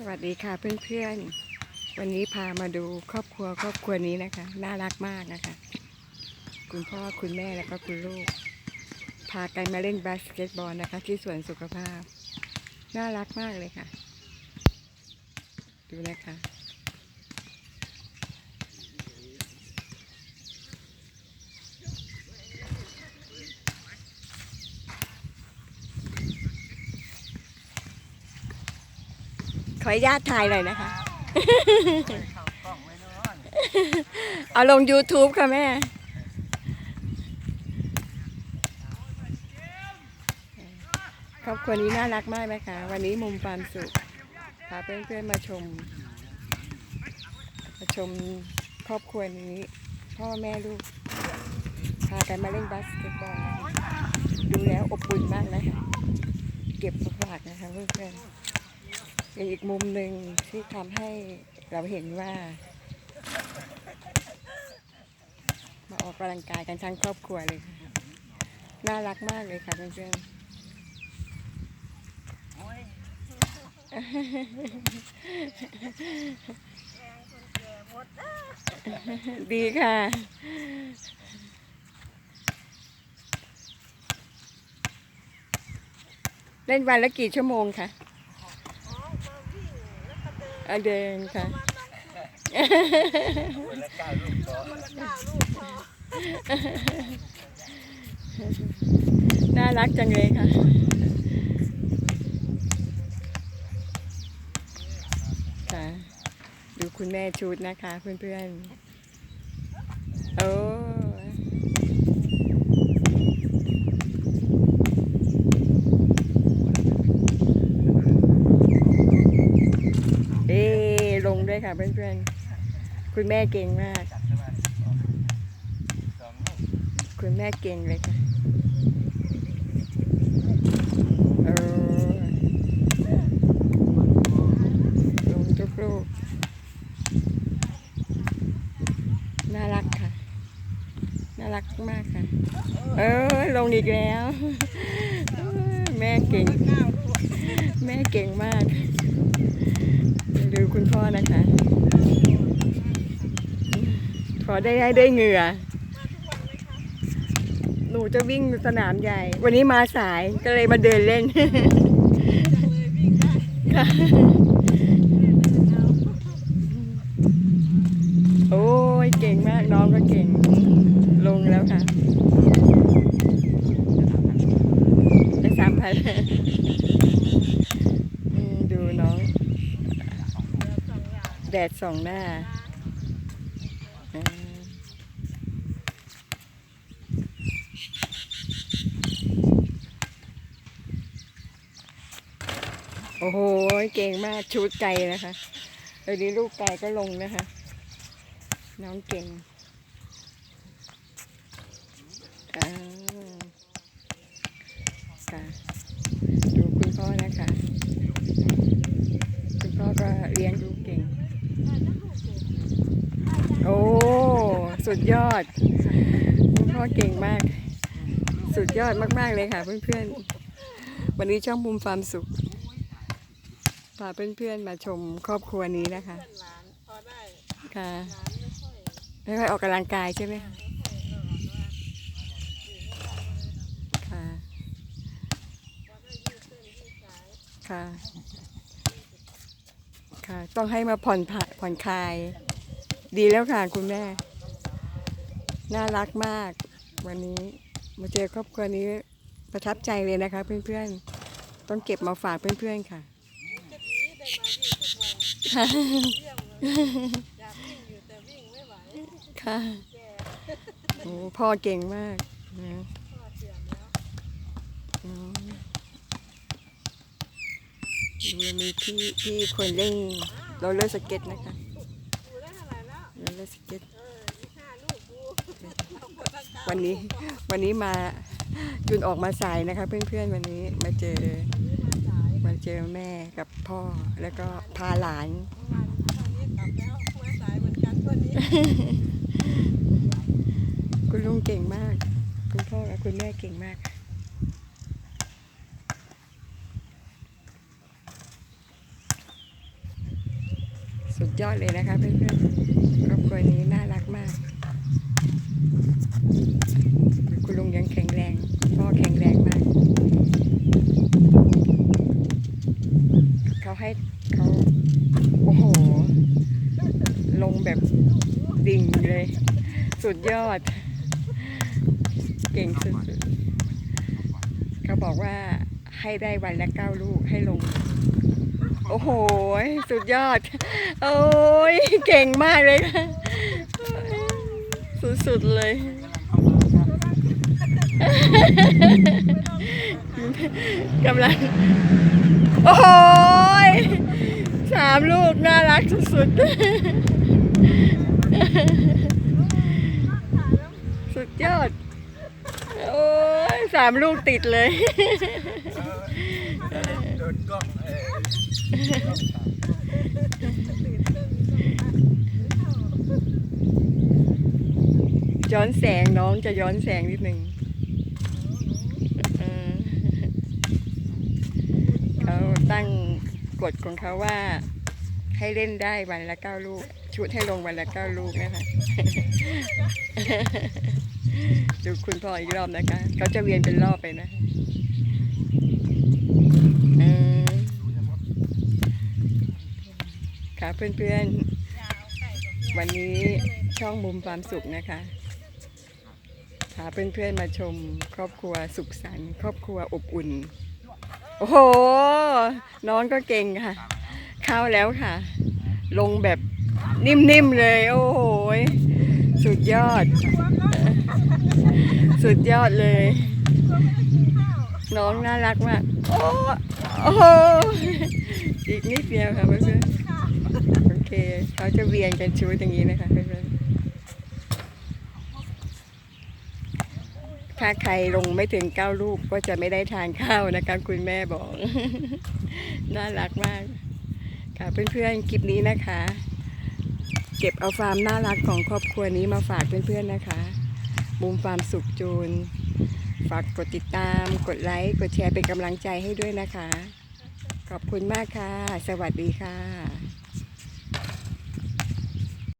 สวัสดีค่ะเพื่อนๆ วันนี้พามาดูครอบครัวครอบครัวนี้นะคะ น่ารักมากนะคะ คุณพ่อคุณแม่แล้วก็คุณลูก พากันมาเล่นบาสเกตบอลนะคะ ที่สวนสุขภาพ น่ารักมากเลยค่ะ ดูนะคะ ขออนุญาตถ่ายหน่อยนะคะ เอาลง YouTube ค่ะแม่ ครอบครัวนี้น่ารักมากนะคะ วันนี้มุมความสุข พาเพื่อนๆมาชม มาชมครอบครัวนี้ พ่อแม่ลูก พากันมาเล่นบาสเกตบอลดูแล้วอบอุ่นมากนะคะ เก็บฝากนะคะเพื่อนๆ เป็นอีกมุมหนึ่งที่ทำให้เราเห็นว่า มาออกกำลังกายกันทั้งครอบครัวเลยค่ะน่ารักมากเลยค่ะเพื่อนๆดีค่ะเล่นวันละกี่ชั่วโมงคะ อักเดินค่ะคนละเก้าลูกต่อน่ารักจังเลยค่ะค่ะ ดูคุณแม่ชุดนะคะเพื่อนๆ โอ้เอ๊ะลงด้วย ค่ะเพื่อนๆ คุณแม่เก่งมาก คุณแม่เก่งเลยค่ะเออลงทุกลูกน่ารักค่ะ น่ารักมากค่ะ เออลงอีกแล้ว แม่เก่ง แม่เก่งมาก ดูคุณพ่อนะคะขอได้ให้ได้เหงื่อ หนูจะวิ่งสนามใหญ่ วันนี้มาสายก็เลยมาเดินเล่นค่ะโอ้ยเก่งมากน้องก็เก่ง ลงแล้วค่ะได้สามพันดูน้อง แดดส่องหน้าโอ้โห เก่งมากชูดไก่นะคะเดี๋ยวนี้ลูกไก่ก็ลงนะคะ น้องเก่งอ่าค่ะดูคุณพ่อนะคะ คุณพ่อก็เลี้ยงดูเก่ง โอ้ สุดยอดคุณพ่อเก่งมาก สุดยอดมากๆเลยค่ะเพื่อนๆ วันนี้ช่องมุมความสุขพาเพื่อนๆมาชมครอบครัวนี้นะคะพอได้ค่ะไม่ค่อยไม่ค่ออกกำลังกายใช่ไหมคะไม่ค่อยเออว่าค่ะ พอได้ยืดเส้นยืดสาย ค่ะค่ะ ต้องให้มาผ่อนผัผ่อนคลาย ดีแล้วค่ะคุณแม่ น่ารักมาก วันนี้มาเจอครอบครัวนี้ประทับใจเลยนะคะ เพื่อนๆ ต้องเก็บมาฝากเพื่อนๆค่ะจะดีได้มาวิ่งทุกวันเยี่ยมเลยอยากวิ่งอยู่แต่วิ่งไม่ไหวค่ะแก่โอ้พ่อเก่งมากนะ พ่อเสื่อมแล้ว อืม ดูมีพี่พี่คนเล่นโรลเลอร์สเก็ตนะคะเท่าไหร่แล้วโรลเลอร์สเก็ตวันนี้วันนี้มาจุนออกมาสายนะคะ เพื่อนๆวันนี้มาเจอมาเจอแม่กับพ่อแล้วก็พาหลานคุณลุงเก่งมาก คุณพ่อกับคุณแม่เก่งมาก ยอดเลยนะคะเพื่อนๆครอบครัวนี้น่ารักมาก คุณลุงยังแข็งแรง พ่อแข็งแรงมาก เขาให้เขาโอ้โห ลงแบบดิ่งเลย สุดยอด เก่งสุดๆเขาบอกว่าให้ได้วันละเก้าลูกให้ลง โอ้โห สุดยอด โอ้ย เก่งมากเลยค่ะสุดๆเลย กำลัง โอ้โหยสามลูกน่ารักสุดๆ สุดยอด โอ้ยสามลูกติดเลย โดนกล้อง ย้อนแสงน้องจะย้อนแสงนิดหนึ่งเขาตั้งกฎของเขาว่าให้เล่นได้วันละเก้าลูก ชุดให้ลงวันละเก้าลูกนะคะ ดูคุณพ่ออีกรอบนะคะ เขาจะเวียนเป็นรอบไปนะเออ ค่ะเพื่อนๆ วันนี้ช่องมุมความสุขนะคะพาเพื่อนๆมาชมครอบครัวสุขสันต์ครอบครัวอบอุ่น โอ้โห น้องก็เก่งค่ะ เข้าแล้วค่ะ ลงแบบนิ่มๆเลย โอ้โห สุดยอด สุดยอดเลย น้องน่ารักมาก โอ้โห อีกนิดเดียวค่ะเพื่อนๆ เคเขาจะเวียนกันชุดอย่างนี้นะคะเพื่อนๆถ้าใครลงไม่ถึงเก้าลูกก็จะไม่ได้ทานข้าวนะคะคุณแม่บอก น่ารักมาก ค่ะเพื่อนๆคลิปนี้นะคะ เก็บเอาความน่ารักของครอบครัวนี้มาฝากเพื่อนๆนะคะมุมความสุขจูน ฝากกดติดตาม กดไลค์ กดแชร์เป็นกำลังใจให้ด้วยนะคะ ขอบคุณมากค่ะ สวัสดีค่ะ